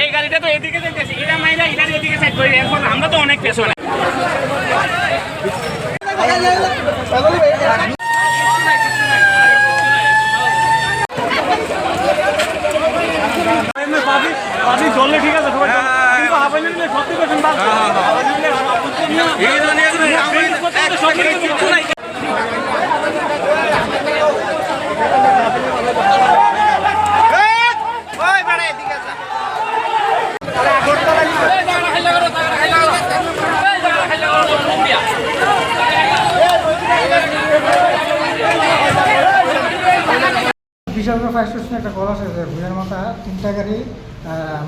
এই গাড়িটা তো এদিকে যেতেছে এটা মাইরা এটার এদিকে সাইড করে এখন আমরা তো অনেক পেছনে। ঠিক আছে সবাই কিন্তু হাফাইলে নিলে সত্যি পেশেন্ট বাদ কিচ্ছু নাই বিশাল ফায়ার স্টেশনে একটা কল আসে যে ভুঁইয়ার মাথা তিনটা গাড়ি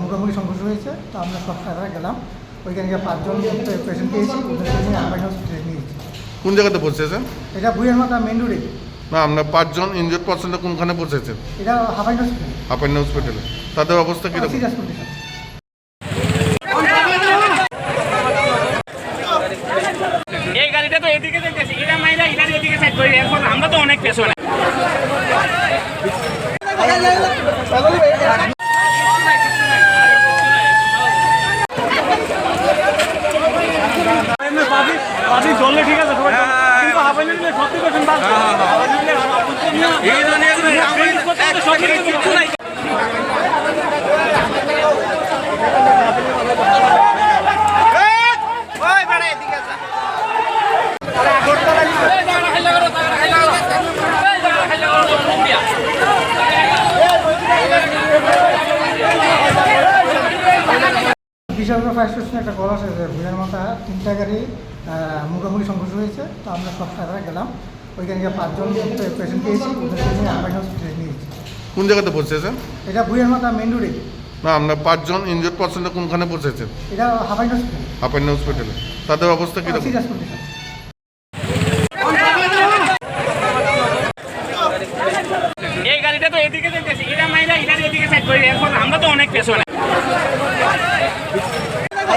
মুখোমুখি সংঘর্ষ হয়েছে। তো আমরা সব গেলাম। ওইখানে গিয়ে পাঁচজন পেশেন্ট পেয়েছি ওদেরকে নিয়ে আরবাই হসপিটালে নিয়েছি কোন জায়গাতে পৌঁছেছেন এটা ভুলের মাথা মেন রোডে না আপনার পাঁচজন ইনজোর্ড পার্সেন্টটা কোনখানে পৌঁছেছেন এটা হাফাইন হসপিটাল হাফাইন হসপিটালে তাদের অবস্থা কীরকম? গাড়িটা তো এদিকে যেতেছে এটা মাইরা এটার এদিকে সাইড করে এখন আমরা তো অনেক পেছনে। ঠিক আছে সবাই কিন্তু হাফাইলে নাই বিশাল ফায়ার স্টেশনে একটা কল আসে যে ভুঁইয়ার মাথা তিনটা গাড়ি মুখোমুখি সংঘর্ষ হয়েছে তো আমরা সব টাকা গেলাম। ওইখানে গিয়ে পাঁচজন পেশেন্ট পেয়েছি ওদেরকে নিয়ে আরবাই হসপিটালে নিয়েছি কোন জায়গাতে পৌঁছেছেন এটা ভুঁইয়ার মাথা মেন রোডে না আমরা পাঁচজন ইনজোর্ড পার্সেন্টে কোনখানে পৌঁছেছেন এটা হাবাই হসপিটাল আপান্য হসপিটালে তাদের অবস্থা সিরিয়াস কন্ডিশন এই গাড়িটা তো এদিকে যেতেছে এটা মাইরা এটার এদিকে সাইড করে এখন আমরা তো অনেক পেছনে।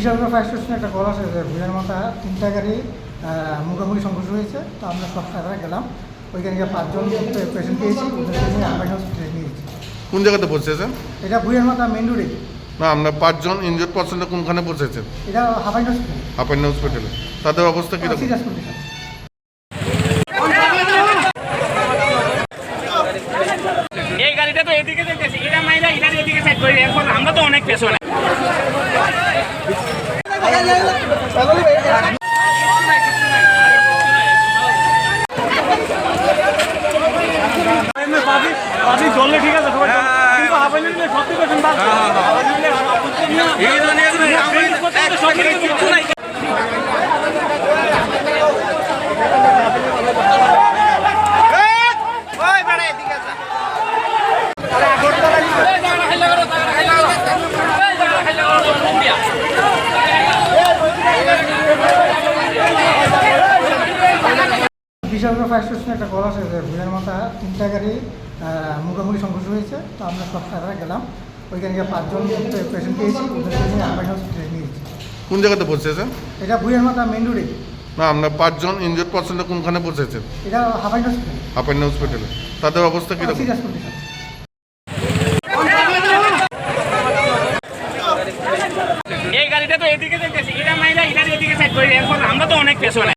বিশাল ফায়ার স্টেশনে একটা কল আসে যে ভুঁইয়ার মাথা তিনটা গাড়ি মুখোমুখি সংঘর্ষ হয়েছে তো আমরা সব টাকা গেলাম। ওইখানে গিয়ে পাঁচজন পেশেন্ট পেয়েছি হসপিটালে নিয়েছি কোন জায়গাতে পৌঁছেছেন এটা ভুঁইয়ার মাথা মেন রোডে না আমরা পাঁচজন ইনজোর্ড পার্সেন্টে কোনখানে পৌঁছেছেন এটা হাবাই হসপিটাল আপান্য হসপিটালে তাদের অবস্থা কীরকম? সিরিয়াস কন্ডিশন এই গাড়িটা তো এদিকে যেতেছে এটা মাইরা এটার এদিকে সাইড করে আমরা তো অনেক পেছনে। পাবলিক ঠিক আছে বিশাল ফায়ার স্টেশনে একটা কল আসে যে ভুঁইয়ার মাথা তিনটা গাড়ি মুখোমুখি সংঘর্ষ হয়েছে তো আমরা সব টাকা গেলাম। ওইখানে গিয়ে পাঁচজন পেশেন্ট পেয়েছি ওদেরকে নিয়ে আরবাই হসপিটালে নিয়েছি কোন জায়গাতে পৌঁছেছেন এটা ভুঁইয়ার মাথা মেন রোডে না আমরা পাঁচজন ইনজোর্ড পার্সেন্টে কোনখানে পৌঁছেছেন এটা হাবাই হসপিটাল আপান্য হসপিটালে তাদের অবস্থা কীরকম? সিরিয়াস কন্ডিশন এই গাড়িটা তো এদিকে যেতেছে এটা মাইরা এটার এদিকে সাইড করে এখন আমরা তো অনেক পেছনে।